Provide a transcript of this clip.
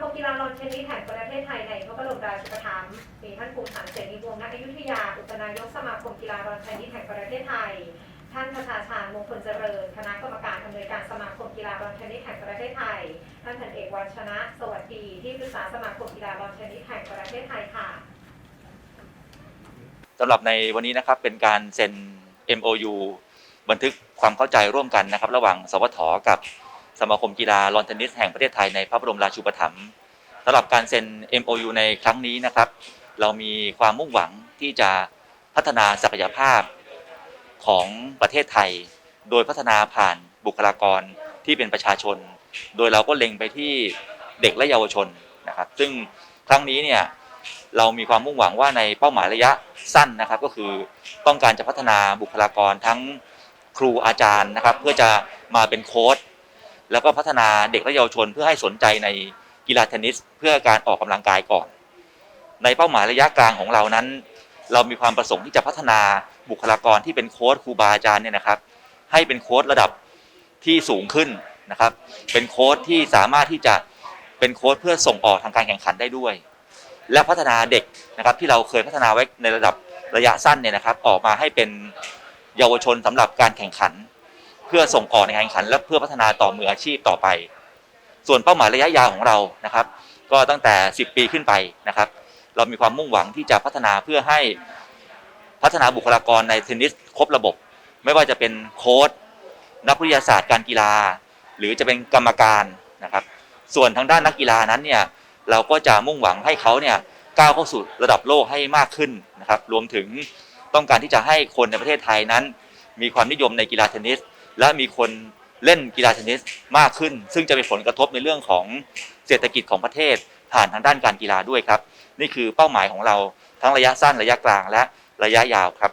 กรมกีฬาลอนเทนนิสแห่งประเทศไทยในพระบรมราชูปถัมภ์มีท่านภูมิฐานเสนีวงศ์ณอยุธยา อุปนายกสมาคมกีฬาลอนเทนนิสแห่งประเทศไทย ท่านคชาชาญมงคลเจริญ คณะกรรมการอำนวยการสมาคมกีฬาลอนเทนนิสแห่งประเทศไทย ท่านพันเอกวัชนะ สวัสดี ที่ปรึกษาสมาคมกีฬาลอนเทนนิสแห่งประเทศไทยค่ะสำหรับในวันนี้นะครับเป็นการเซ็น MOU บันทึกความเข้าใจร่วมกันนะครับ ระหว่างสวทกับ สมาคมกีฬาลอนเทนนิสแห่งประเทศไทยในพระบรมราชูปถัมภ์สำหรับการเซ็น MOU ในครั้งนี้นะครับ เรามีความมุ่งหวังที่จะพัฒนาศักยภาพของประเทศไทย โดยพัฒนาผ่านบุคลากรที่เป็นประชาชน โดยเราก็เล็งไปที่เด็กและเยาวชนนะครับ ซึ่งครั้งนี้เนี่ยเรามีความมุ่งหวังว่าในเป้าหมายระยะสั้นนะครับ ก็คือต้องการจะพัฒนาบุคลากรทั้งครูอาจารย์นะครับ เพื่อจะมาเป็นโค้ช แล้วก็พัฒนาเด็กและเยาวชนเพื่อให้สนใจในกีฬาเทนนิส เพื่อการออกกำลังกายก่อน ในเป้าหมายระยะกลางของเรานั้น เรามีความประสงค์ที่จะพัฒนาบุคลากรที่เป็นโค้ชครูบาอาจารย์เนี่ยนะครับ ให้เป็นโค้ชระดับที่สูงขึ้นนะครับ เป็นโค้ชที่สามารถที่จะเป็นโค้ชเพื่อส่งออกทางการแข่งขันได้ด้วย และพัฒนาเด็กนะครับที่เราเคยพัฒนาไว้ในระดับระยะสั้นเนี่ยนะครับ ออกมาให้เป็นเยาวชนสำหรับการแข่งขัน เพื่อส่งออกในการแข่งขัน และเพื่อพัฒนาต่อมืออาชีพต่อไป ส่วนเป้าหมายระยะยาวของเรานะครับ ก็ตั้งแต่ 10 ปีขึ้นไปนะครับ เรามีความมุ่งหวังที่จะพัฒนาเพื่อให้พัฒนาบุคลากรในเทนนิสครบระบบ ไม่ว่าจะเป็นโค้ชนักวิทยาศาสตร์การกีฬา หรือจะเป็นกรรมการนะครับ ส่วนทางด้านนักกีฬานั้นเนี่ยเราก็จะมุ่งหวังให้เขาเนี่ยก้าวเข้าสู่ระดับโลกให้มากขึ้นนะครับ รวมถึงต้องการที่จะให้คนในประเทศไทยนั้น มีความนิยมในกีฬาเทนนิส และมีคนเล่นกีฬาเทนนิสมากขึ้น ซึ่งจะเป็นผลกระทบในเรื่องของเศรษฐกิจของประเทศ ผ่านทางด้านการกีฬาด้วยครับ นี่คือเป้าหมายของเราทั้งระยะสั้นระยะกลางและระยะยาวครับ